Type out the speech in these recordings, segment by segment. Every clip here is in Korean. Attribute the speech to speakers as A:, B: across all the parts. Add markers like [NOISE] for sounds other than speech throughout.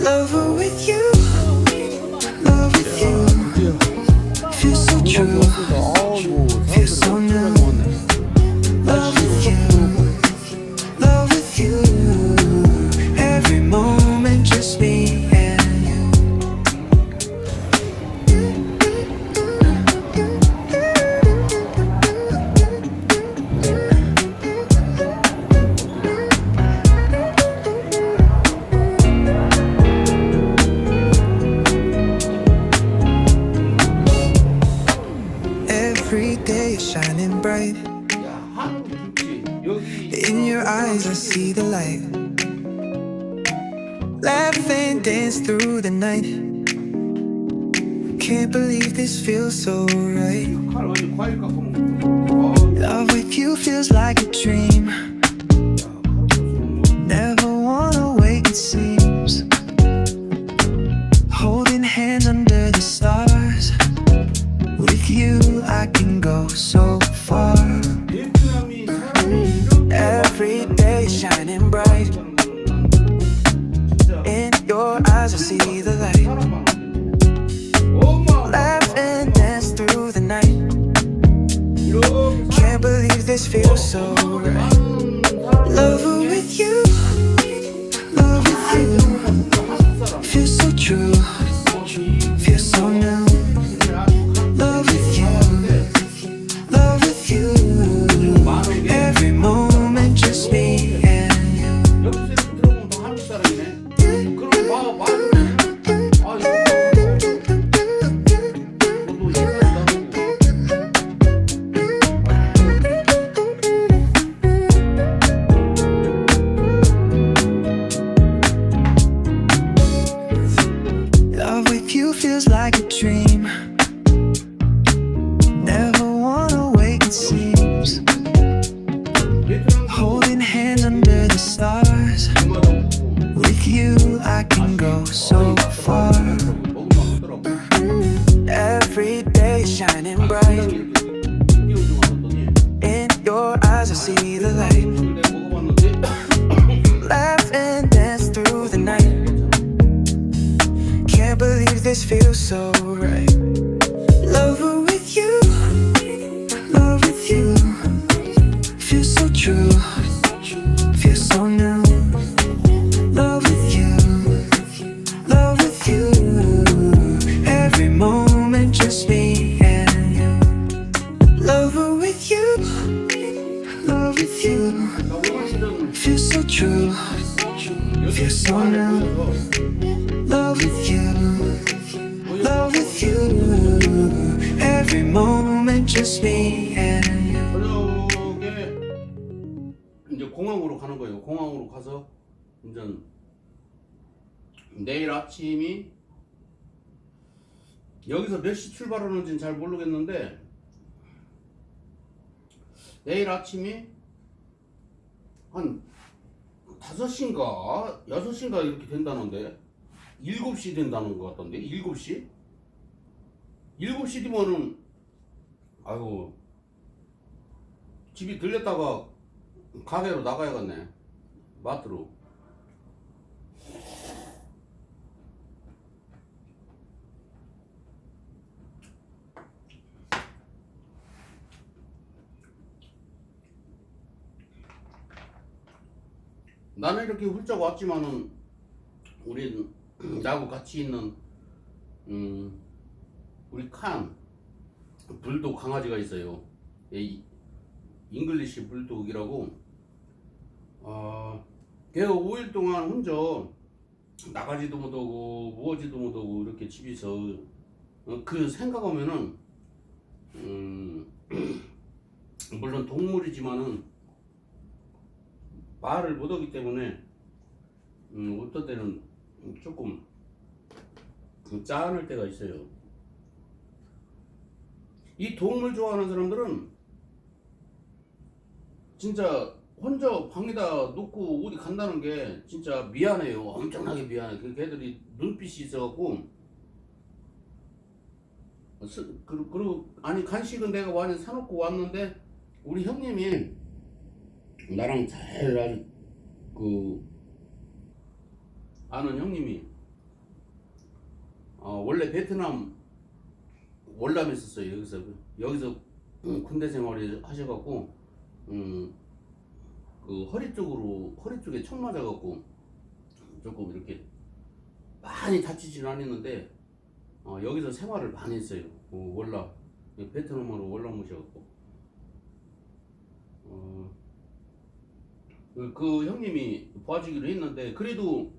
A: love dance through the night. Can't believe this feels so right. Love with you feels like a dream. Believe this feels so right.
B: 많
A: Every day shining bright.
B: 이렇게 띄워주고 왔더니
A: In your eyes, I see the light.
B: 근데 먹어봤는데
A: Laugh and dance through the night. Can't believe this feels so
B: 가는 거예요. 공항으로 가서 이제 내일 아침이 여기서 몇 시 출발하는지는 잘 모르겠는데 내일 아침이 한 5시인가 6시인가 이렇게 된다는데 7시 된다는 것 같던데 7시? 7시 뒤면은 아이고 집이 들렸다가 가게로 나가야겠네 마트로 나는 이렇게 훌쩍 왔지만은 우리 나하고 같이 있는 음 우리 칸 불독 강아지가 있어요. 이 잉글리시 불독이라고 어, 걔가 5일 동안 혼자 나가지도 못하고 뭐하지도 못하고 이렇게 집에서 어, 그 생각하면은 음, [CLEARS THROAT] 물론 동물이지만은 말을 못하기 때문에 음, 어떤 때는 조금 짠할 때가 있어요. 이 동물 좋아하는 사람들은 진짜 혼자 방에다 놓고 어디 간다는 게 진짜 미안해요. 엄청나게 미안해. 그 걔들이 눈빛이 있어갖고 스- 그- 그리고 아니 간식은 내가 많이 사놓고 왔는데 우리 형님이 나랑 잘 아주 그 아는 형님이 어, 원래 베트남 월남에 있었어요. 여기서 여기서 음, 군대 생활을 하셔갖고 음, 그 허리 쪽으로 허리 쪽에 총 맞아갖고 조금 이렇게 많이 다치진 않았는데 어, 여기서 생활을 많이 했어요. 어, 월남 베트남으로 월남 오셔갖고 어, 그, 그 형님이 봐주기로 했는데 그래도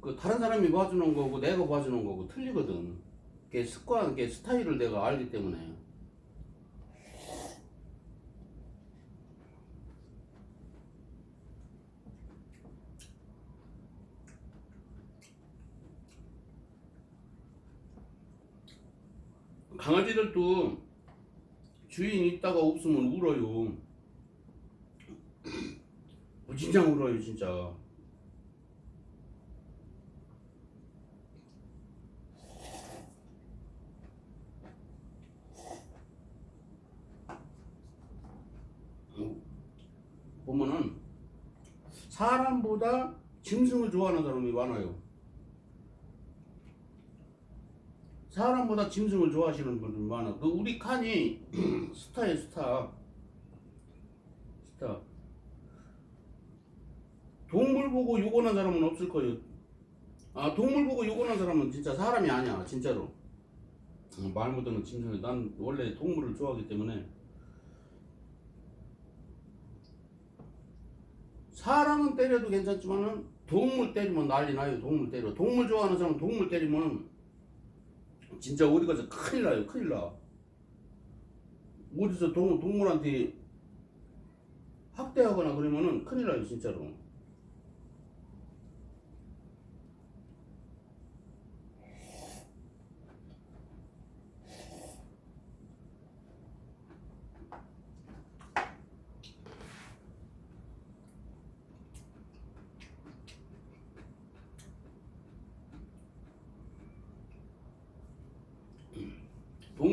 B: 그 다른 사람이 봐주는 거고 내가 봐주는 거고 틀리거든. 그게 습관, 그게 스타일을 내가 알기 때문에. 강아지들도 주인 있다가 없으면 울어요. [CLEARS THROAT] 진짜 울어요, 진짜. 보면은 사람보다 짐승을 좋아하는 사람이 많아요. 사람보다 짐승을 좋아하시는 분들 많아. 그 우리 칸이 [CLEARS THROAT] 스타예 스타. 스타. 동물 보고 욕하는 사람은 없을 거예요. 아 동물 보고 욕하는 사람은 진짜 사람이 아니야 진짜로. 어, 말 못하는 짐승. 난 원래 동물을 좋아하기 때문에. 사람은 때려도 괜찮지만은 동물 때리면 난리 나요. 동물 때려. 동물 좋아하는 사람은 동물 때리면 진짜 가서 큰일 나요. 큰일 나. 어디서 동, 동물한테 학대하거나 그러면은 큰일 나요. 진짜로.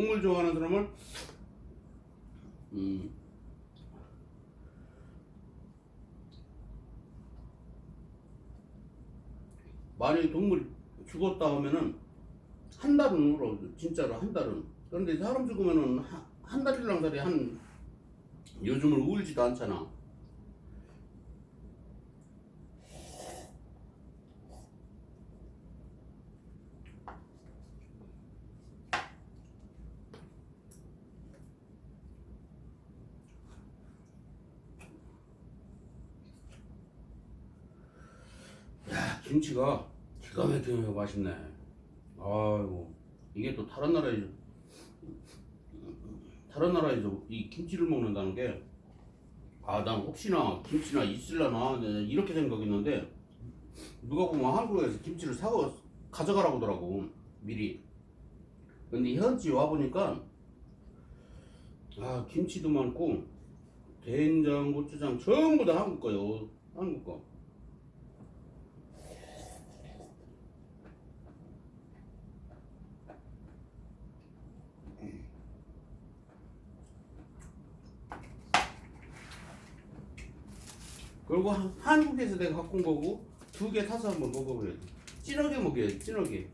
B: 동물 좋아하는 사람은 음, 만약에 동물이 죽었다 하면은 한 달은 울어. 진짜로 한 달은. 그런데 사람 죽으면은 한, 한 달이랑 달에 한 요즘은 울지도 않잖아 야 김치가 기가 막히게 맛있네. 아이고 이게 또 다른 나라에 다른 나라에서 이 김치를 먹는다는 게 아 난 혹시나 김치나 있을라나 네, 이렇게 생각했는데 누가 보면 한국에서 김치를 사고 가져가라고 하더라고 미리. 근데 현지 와보니까 아 김치도 많고 된장 고추장 전부 다 한국 거요 한국 거 그리고 한- 한국에서 내가 갖고 온 거고 두 개 타서 한번. 진하게 먹어야 돼. 진하게.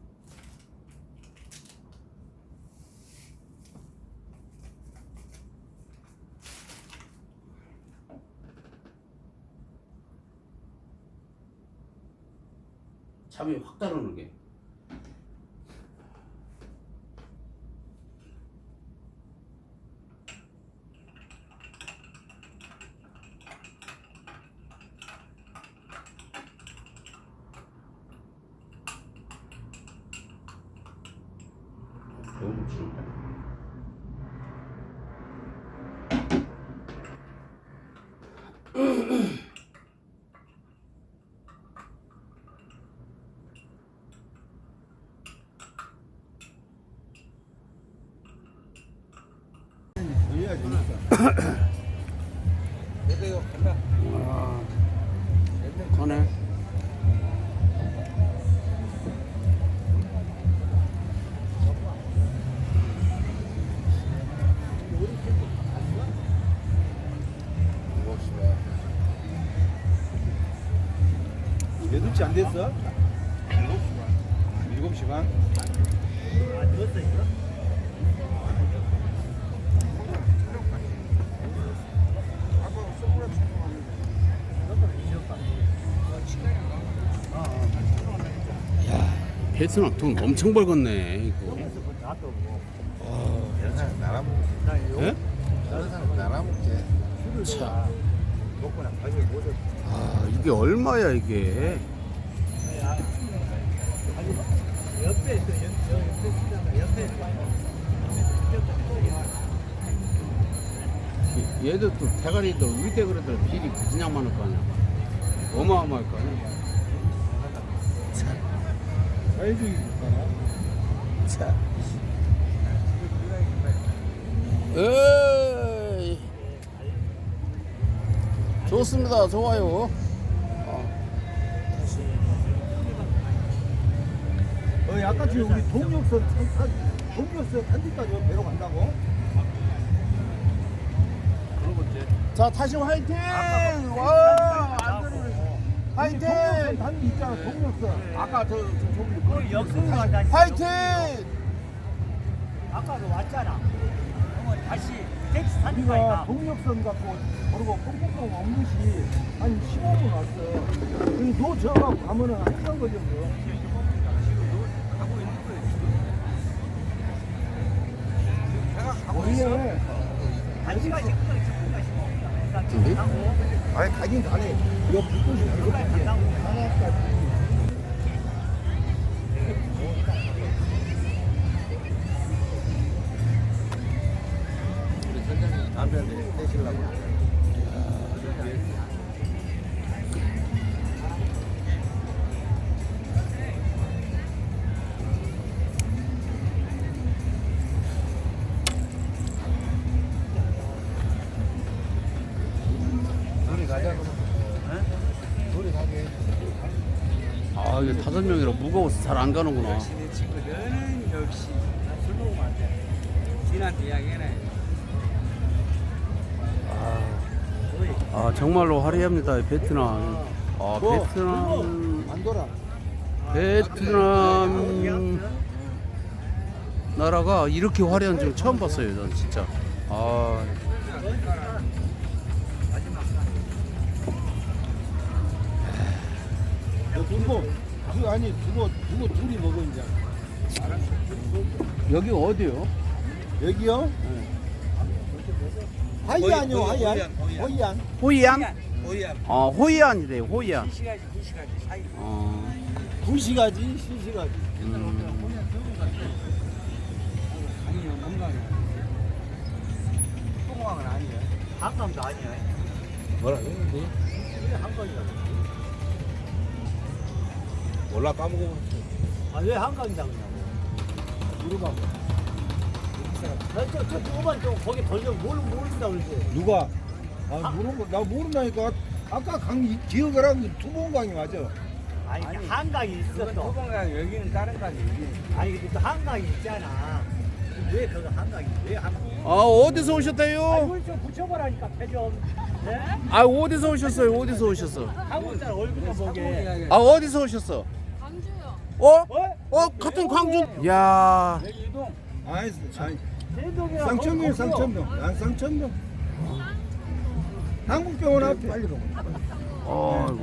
B: 잠이 확 따르는 게. 너무 치는데. [LAUGHS]
C: 안 됐어? 7시 반?
B: 베트남 돈 엄청 벌겠네 이거.
C: 다른 사람 나라 먹지.
B: 예?
C: 다른 사람 나라 먹지.
B: 참. 아 이게 얼마야 이게? 얘도 또 대가리도 대가리들 비리 그냥 많을 거 아니야. 어마어마할 거 아니야.
C: 사회주의니까.
B: 자. 에이. 좋습니다. 좋아요.
C: 어, 아까 지금 우리 동력선 탄, 탄, 동력선 탄지까지 배로 간다고?
B: 자, 다시 화이팅! 와! 화이팅!
C: 동력선 단지 있잖아, 동력선.
B: 아까 저, 저 저기 그
D: 역순으로
B: 화이팅!
D: 아까도 왔잖아. 그러면 다시 택시
C: 우리가
D: 타니까
C: 동력선 갖고 그러고 뽕뽕뽕 없는 시 한 15분 왔어. 그럼 너 저하고 가면은 한 시간 걸렸어. 우리는
D: 한 시간씩. 하고
C: 아니 가긴 가네. 이거 싶어.
D: 간다고.
C: 하나까지. 담배 한대 떼시려고.
B: 다섯 명이라 무거워서 잘 안 가는구나.
D: 내 친구들은 역시 술 먹으면 안 돼. 지한테 이야기해놔.
B: 아, 정말로 화려합니다. 이 베트남. 아,
C: 뭐?
B: 베트남.
C: 안 돌아.
B: 베트남 나라가 이렇게 화려한 줄 처음 봤어요. 전 진짜. 아,
C: 너 두고 두 아니 두고 두고 둘이 먹어 이제.
B: 여기 어디요?
C: 여기요? 하이안이요 하이안. 하이안.
B: 호이안?
D: 오야.
B: 어, 호이안이래. 호이안.
D: 시가지, 두 시가지 사이.
B: 어,
C: 구시가지 시시가지.
B: 음.
D: 아니요, 건강해. 똥왕은 아니에요. 한강도 아니야.
C: 뭐라 그랬는데?
D: 그래, 한강이라고.
C: 몰라 까먹어.
D: 아, 왜 한강이다 그러냐고.
C: 물어봐.
D: 저, 저, 저, 조금만 좀 거기 벌려 모르, 모른다 그러지.
C: 누가? 아 모르는 거, 나 모른다니까. 아까 강 이- 기억하라고 투봉강이 맞아.
D: 아니, 아니 한강이 있어 또.
E: 소방강 여기는 다른 강이
D: 아니 근데 또 한강이 있잖아. 왜 그거 한강이 왜 한강?
B: 아, 어디서
D: 아,
B: 오셨대요?
D: 물좀 붙여보라니까 배 좀. 네?
B: 아, 어디서 오셨어요? 어디서 오셨어?
D: 한국 사람 얼굴만 보게.
B: 아, 어디서 오셨어? 어?
D: 어?
B: 어, 같은 광주. 야.
C: 아니, 아니
D: 대동이랑
C: 쌍천동 쌍천동. 난 쌍천동. 한국병원 앞에. 빨리 가.
B: 어,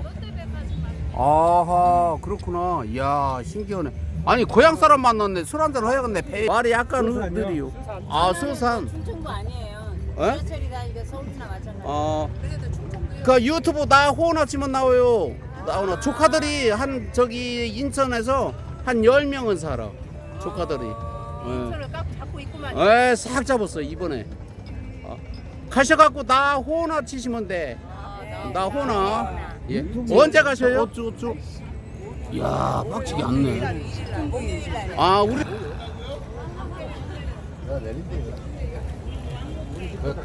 B: 아하, 그렇구나. 이야, 신기하네. 아니, 고향 사람 만났네. 술 한잔 해야겠네. 배. 말이 약간
C: 수산이요?
B: 느리요. 아, 수산.
F: 충청도 아니에요.
B: 에?
F: 지하철이다 이거 서울이나 마찬가지.
B: 어,
F: 그래도 충청도요.
B: 그 유튜브 나 호나 치면 나와요. 나오나. 조카들이 한 저기 인천에서 한 10명은 살아. 조카들이.
F: 인천을 깎고 잡고 있구만.
B: 에, 싹 잡았어, 이번에. 어. 가셔 갖고 나 호나 치시면 돼.
F: 아,
B: 나 호나. 예. 언제 가셔요? 어쭈, 어쭈. 이야, 빡치게.
F: 공휴일날.
B: 아, 우리.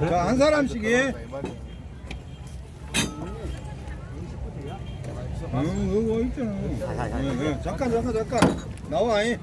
C: 자, 한 사람씩 해. 응, 이거 있잖아. 응, 응. 잠깐, 잠깐, 잠깐. 나와, 이.